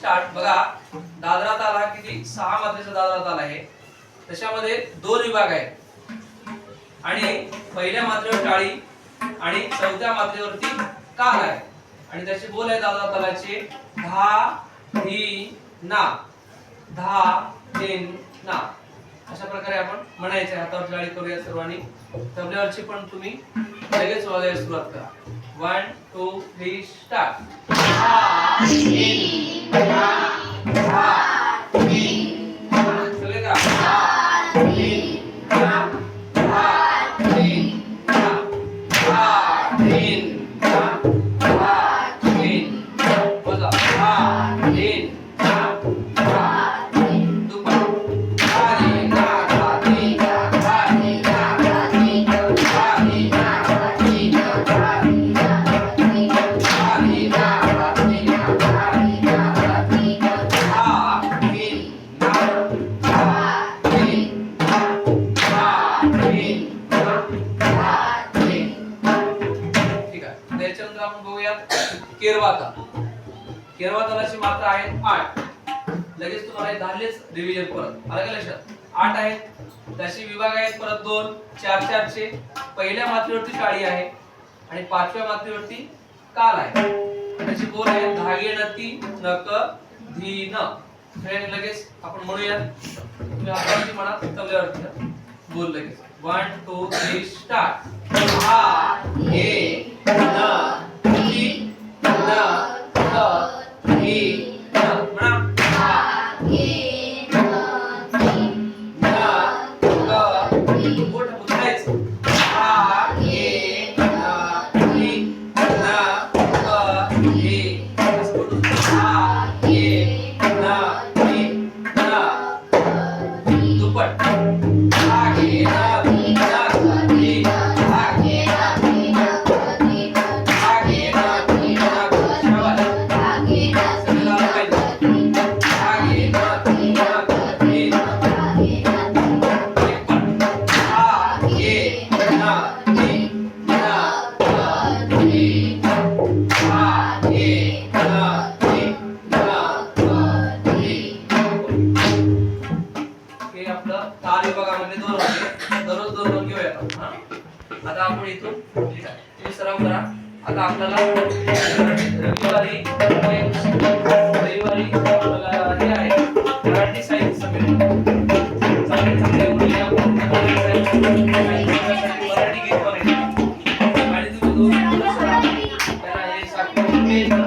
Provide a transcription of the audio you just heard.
Start बघा दादरा ताला किती? सहा मात्रेचा दादरा ताला आहे त्याच्यामध्ये दोन विभाग आहेत. आणि पहिल्या मात्रेवर टाळी आणि चौथ्या मात्रेवरती काल आहे. आणि त्याचे बोल आहे दादरा तालाचे धा धी ना. धा तीन ना. अशा प्रकारे आपण म्हणायचे हातावर टाळी करूया सर्वांनी. तबल्यावरची पण तुम्ही लगेच वाजायला सुरुवात करा. One two three start Keherwa taal Keherwa तालाची मात्रा आहे आठ. लगेच तुम्हाला झालेच रिव्हिजन परत. आलं का लक्षात? आठ आहेत. त्याचे विभाग आहेत परत दोन चार चारचे पहिल्या मात्रेवरती काळी आहे आणि पाचव्या मात्रेवरती काल आहे. त्याची बोल आहे धागे नती नक धी न. हे लगेच आपण म्हणूया तुम्ही हातावरती म्हणा तबल्यावरती बोल लगेच. वन टू थ्री स्टार्ट 예, 하나 घेऊया आपण, हा? आता आपण इथून तुम्ही सराव करा. आता आपल्याला रविवारी रविवारी आपल्याला हे आहे. मराठी साहित्य संमेलन. चांगले चांगले मुली आपण. मराठी गीत आणि तुम्ही दोन हे साखर